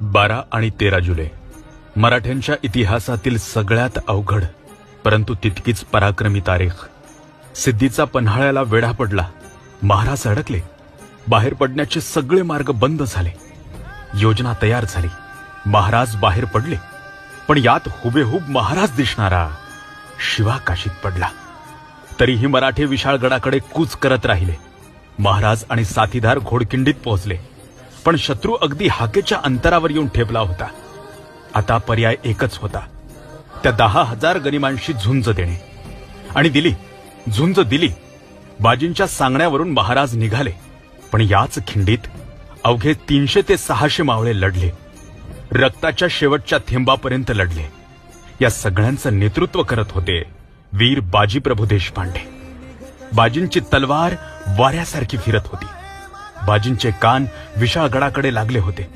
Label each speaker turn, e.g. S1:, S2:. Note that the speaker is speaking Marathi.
S1: बारा आणि तेरा जुलै. मराठ्यांच्या इतिहासातील सगळ्यात अवघड परंतु तितकीच पराक्रमी तारीख. सिद्धीचा पन्हाळ्याला वेढा पडला. महाराज अडकले. बाहेर पडण्याचे सगळे मार्ग बंद झाले. योजना तयार झाली. महाराज बाहेर पडले. पण यात हुबेहूब महाराज दिसणारा शिवा काशीत पडला. तरीही मराठे विशाळगडाकडे कूच करत राहिले. महाराज आणि साथीदार घोडकिंडीत पोहोचले. पण शत्रू अगदी हाकेच्या अंतरावर येऊन ठेपला होता. आता पर्याय एकच होता. त्या दहा हजार गनिमांशी झुंज देणे. आणि दिली झुंज दिली. बाजींच्या सांगण्यावरून महाराज निघाले. पण याच खिंडीत अवघे तीनशे ते सहाशे मावळे लढले. रक्ताच्या शेवटच्या थेंबापर्यंत लढले. या सगळ्यांचं नेतृत्व करत होते वीर बाजीप्रभू देशपांडे. बाजींची तलवार वाऱ्यासारखी फिरत होती. बाजींचे कान विशाळगडाकडे लागले होते.